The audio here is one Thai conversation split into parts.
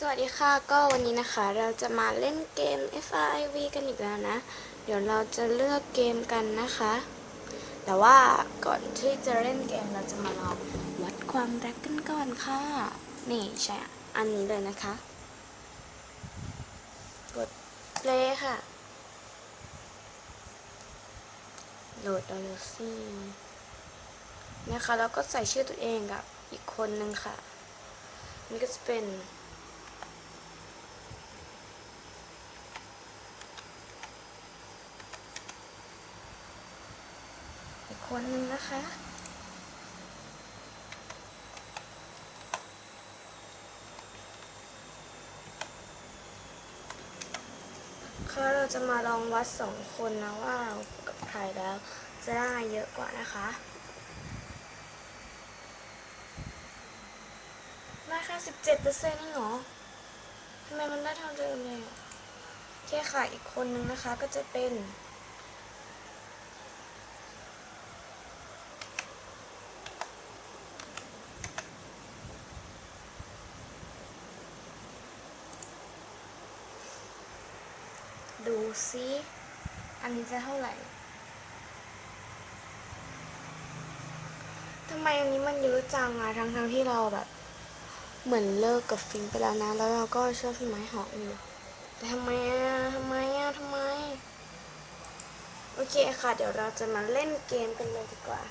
สวัสดีค่ะก็วันนี้นะคะเราจะมาเล่นเกม FIV กันอีกแล้วนะ เดี๋ยวเราจะเลือกเกมกันนะคะ แต่ว่าก่อนที่จะเล่นเกมเราจะมาลองวัดความรักกันก่อนค่ะ นี่ใช่อันนี้เลยนะคะ กด play ค่ะ โหลดเอาเลยสินะคะแล้วก็ใส่ชื่อตัวเองกับอีกคนนึงค่ะ นี่ก็จะเป็น คนนึงนะคะ ค่ะเราจะมาลองวัดสองคนนะว่าเรากับใครแล้วจะได้เยอะกว่านะคะได้แค่สิบเจ็ดเปอร์เซ็นต์นี่หรอทำไมมันได้เท่าเดิมเลยโอเคค่ะ อีกคนนึงนะคะก็จะเป็น ดู ซิอันนี้จะเท่าไหร่ทำไมอันนี้มันเยอะจังอะทั้งทั้งๆที่เราแบบ เหมือนเลิกกับฟิลไปแล้วนะ แล้วเราก็ชอบพี่ไม้หอมอยู่ แต่ทำไมอะทำไมอะทำไม โอเคค่ะ เดี๋ยวเราจะมาเล่นเกมกันเลยดีกว่า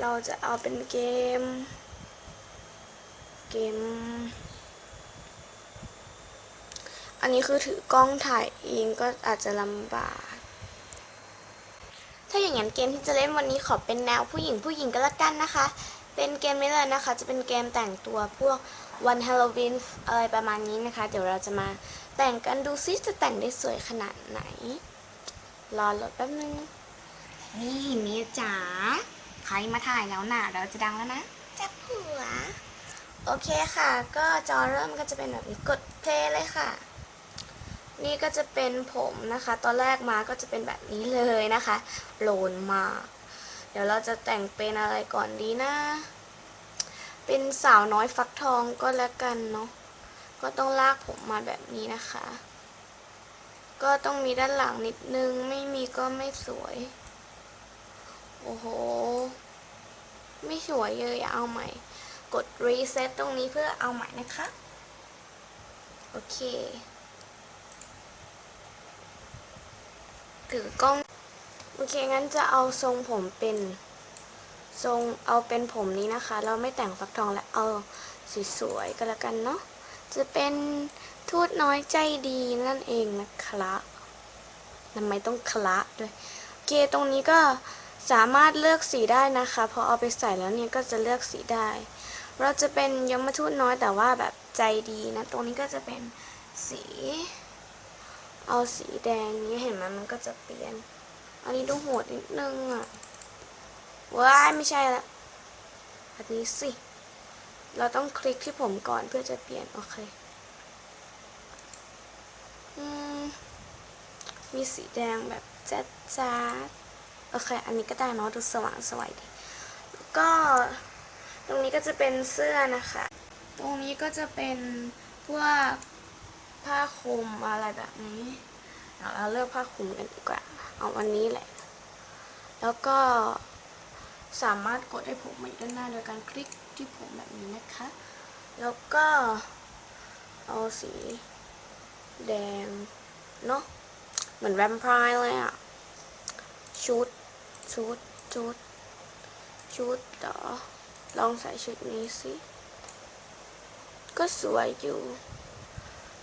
เราจะเอาเป็นเกม เกม อันนี้คือถือกล้องถ่ายเองก็อาจจะลำบาก ถ้าอย่างนั้นเกมที่จะเล่นวันนี้ขอเป็นแนวผู้หญิงผู้หญิงก็แล้วกันนะคะ เป็นเกมนี้เลยนะคะ จะเป็นเกมแต่งตัวพวกวันฮาโลวีนอะไรประมาณนี้นะคะ เดี๋ยวเราจะมาแต่งกันดูซิจะแต่งได้สวยขนาดไหน รอรถแป๊บนึง นี่เมียจ๋าใครมาถ่ายแล้วน่ะ เราจะดังแล้วนะจับหัว โอเคค่ะ ก็จอเริ่มก็จะเป็นแบบนี้กดเพลย์เลยค่ะ นี่ก็จะเป็นผมนะคะ ตอนแรกมาก็จะเป็นแบบนี้เลยนะคะโลนมาก เดี๋ยวเราจะแต่งเป็นอะไรก่อนดีนะ เป็นสาวน้อยฟักทองก็แล้วกันเนาะ ก็ต้องลากผมมาแบบนี้นะคะ ก็ต้องมีด้านหลังนิดนึง ไม่มีก็ไม่สวย โอ้โห ไม่สวยเลยอะเอาใหม่ กดรีเซ็ตตรงนี้เพื่อเอาใหม่นะคะ โอเค ถือกล้อง โอเคงั้นจะเอาทรงผมเป็นทรงเอาเป็นผมนี้นะคะ เราไม่แต่งฟักทองและเอาสีสวยๆก็แล้วกันเนาะจะเป็นทูตน้อยใจดีนั่นเองนะครับทำไมต้องคละด้วยโอเคตรงนี้ก็สามารถเลือกสีได้นะคะพอเอาไปใส่แล้วเนี่ยก็จะเลือกสีได้ เราจะเป็นยมทูตน้อยแต่ว่าแบบใจดีนะ ตรงนี้ก็จะเป็นสี เอาสีแดงนี้เห็นไหมมันก็จะเปลี่ยน อันนี้ดูโหดนิดนึงอะว้ายไม่ใช่ละอันนี้สิ เราต้องคลิกที่ผมก่อนเพื่อจะเปลี่ยน โอเคอืมมีสีแดงแบบจ๊ดจ๊าดโอเค อันนี้ก็ได้เนาะดูสว่างสวยดีแล้วก็ตรงนี้ก็จะเป็นเสื้อนะคะ ตรงนี้ก็จะเป็นพวก ผ้าคลุมอะไรแบบนี้เราเลือกผ้าคลุมกันดีกว่า เอาวันนี้แหละ แล้วก็สามารถกดให้ผมมาอยู่ด้านหน้าโดยการคลิกที่ผมแบบนี้นะคะ แล้วก็เอาสี แดง เนาะเหมือนแวมไพร์เลยอะชุด ชุด ชุด ชุดเดี๋ยวลองใส่ชุดนี้สิ ก็สวยอยู่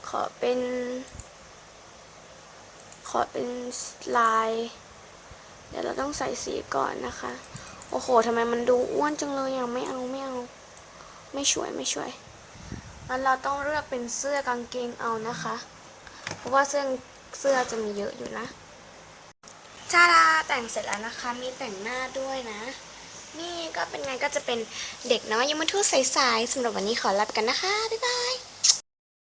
ขอเป็น ขอเป็นลาย เดี๋ยวเราต้องใส่สีก่อนนะคะ โอ้โหทำไมมันดูอ้วนจังเลยอะไม่เอาไม่เอา ไม่ช่วยไม่ช่วยมันเราต้องเลือกเป็นเสื้อกางเกงเอานะคะ เพราะว่าเสื้อเสื้อจะมีเยอะอยู่นะชาดาแต่งเสร็จแล้วนะคะ มีแต่งหน้าด้วยนะ นี่ก็เป็นไงก็จะเป็นเด็กน้อยยมทูตใสๆสำหรับวันนี้ขอลาไปกันนะคะ บ๊ายบาย